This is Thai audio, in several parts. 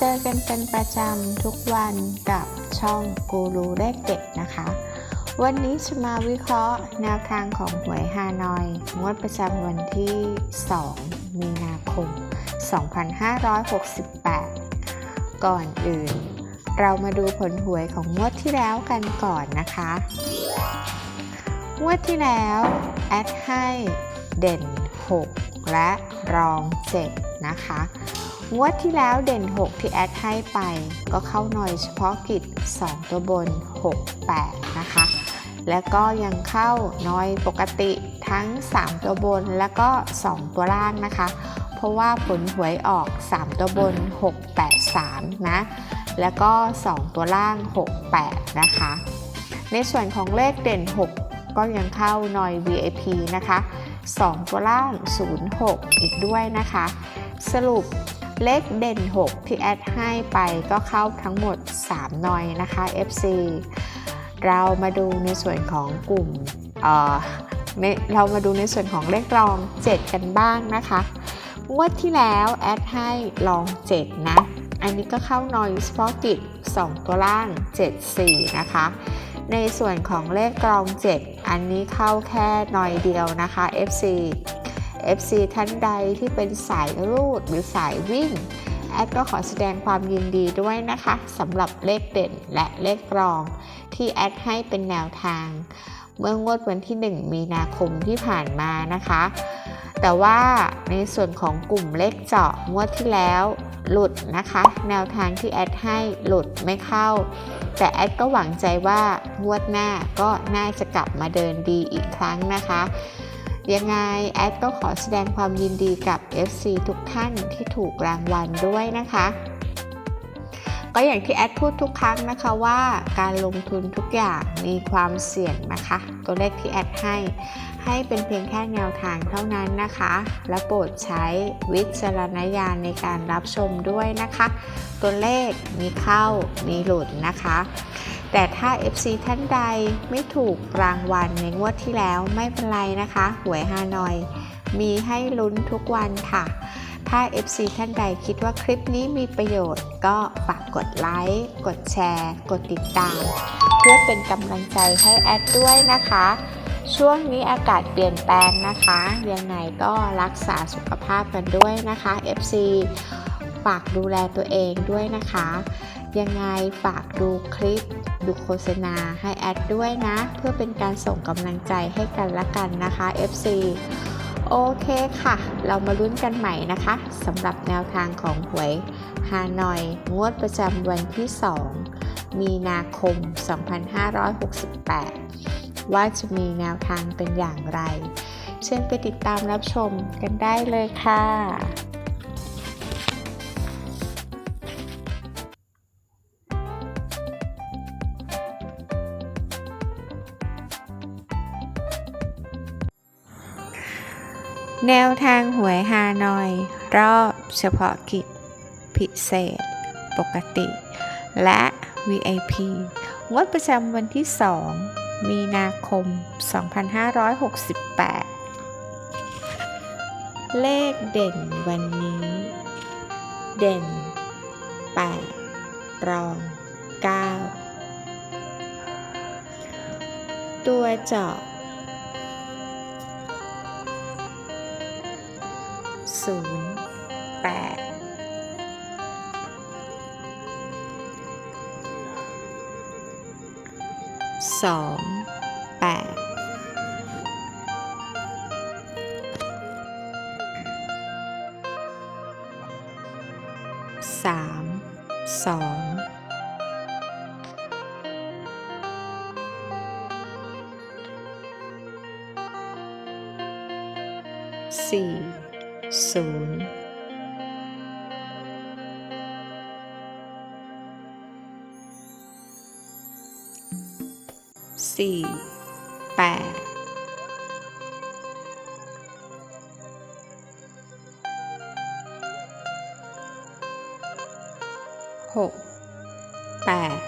เจอกันเป็นประจำทุกวันกับช่องกูรูเลขเด็ดนะคะ วันนี้จะมาวิเคราะห์แนวทางของหวยฮานอย งวดประจำวันที่ 2 มีนาคม 2568 ก่อนอื่น เรามาดูผลหวยของงวดที่แล้วกันก่อนนะคะ งวดที่แล้วแอดให้เด่น 6 และรอง 7 นะคะ งวดที่แล้วเด่น 6 ที่แอดให้ไป ก็เข้าหน่อยเฉพาะกิจ 2 ตัวบน 6 8 นะคะ แล้วก็ยังเข้าน้อยปกติทั้ง 3 ตัวบนแล้วก็ 2 ตัวล่างนะคะ เพราะว่าผลหวยออก 3 ตัวบน 6 8 3 นะ แล้วก็ 2 ตัวล่าง 6 8 นะคะ ในส่วนของเลขเด่น 6 ก็ยังเข้านอย VIP นะคะ 2 ตัวล่าง 06 อีกด้วยนะคะ สรุป เลขเด่น 6 ที่แอดให้ไปก็เข้าทั้งหมด3นอยนะคะ FC เรามาดูในส่วนของกลุ่มเออเรามาดูในส่วนของเลขรอง 7 กันบ้างนะคะงวดที่แล้วแอดให้ลอง 7 นะ อันนี้ก็เข้านอยสปอร์กิต2ตัวล่าง 74 นะคะ ในส่วนของเลขกรอง 7 อันนี้เข้าแค่หน่อยเดียวนะคะ FC FC ท่านใดที่เป็นสายรูดหรือสายวิ่ง แอดก็ขอแสดงความยินดีด้วยนะคะสำหรับเลขเด่นและเลขกรอง ที่แอดให้เป็นแนวทาง เมื่องวดวันที่ 1 มีนาคมที่ผ่านมานะคะ แต่ว่าในส่วนของกลุ่มเลขเจาะงวดที่แล้วหลุดนะคะ แนวทางที่แอดให้หลุดไม่เข้า แต่แอดก็หวังใจว่างวดหน้าก็น่าจะกลับมาเดินดีอีกครั้งนะคะ ยังไงแอดก็ขอแสดงความยินดีกับ FC ทุกท่านที่ถูกรางวัลด้วยนะคะ ก็อย่างที่แอดพูดทุกครั้งนะคะว่าการลงทุนทุกอย่างมีความเสี่ยงนะคะ ตัวเลขที่แอดให้ ให้เป็นเพียงแค่แนวทางเท่านั้นนะคะ และโปรดใช้วิจารณญาณในการรับชมด้วยนะคะ ตัวเลขมีเข้ามีหลุดนะคะแต่ถ้า FC ท่านใดไม่ถูกรางวัลในงวดที่แล้วไม่เป็นไรนะคะ หวยฮานอย มีให้ลุ้นทุกวันค่ะ ถ้า FC ท่านใดคิดว่าคลิปนี้มีประโยชน์ ก็ฝากกดไลค์ กดแชร์ กดติดตาม เพื่อเป็นกำลังใจให้แอดด้วยนะคะ ช่วงนี้อากาศเปลี่ยนแปลงนะคะ ยังไงก็รักษาสุขภาพกันด้วยนะคะ FC ฝากดูแลตัวเองด้วยนะคะ ยังไงฝากดูคลิป ดูโฆษณาให้แอดด้วยนะ เพื่อเป็นการส่งกำลังใจให้กันและกันนะคะ FC โอเคค่ะ เรามาลุ้นกันใหม่นะคะสำหรับแนวทางของหวยฮานอย งวดประจำวันที่ 2 มีนาคม 2568 ว่าจะมีแนวทางเป็นอย่างไร เชิญไปติดตามรับชมกันได้เลยค่ะ แนวทางหวยฮานอย รอบเฉพาะกิจ พิเศษ ปกติ และ VIP งวดประจำวันที่ 2 มีนาคม 2568 เลขเด่นวันนี้ เด่น 8 รอง 9 ตัวเจาะ ศูนย์แปดสองแปดสามสองสี่ ศูนย์สี่แปดหกแปด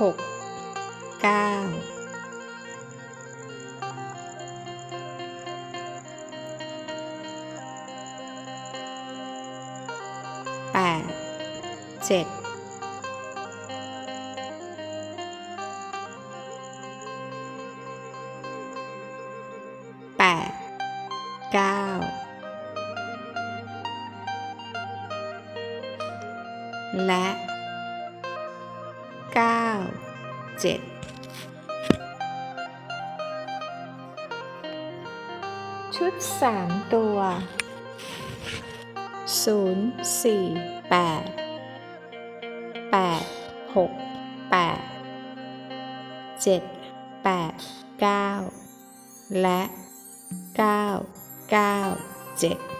หก เก้าแปดเจ็ดแปดเก้าและเก้าเจ็ด ชุดสามตัว 0 4 8 8 6 8 7 8 9 และ 9 9 7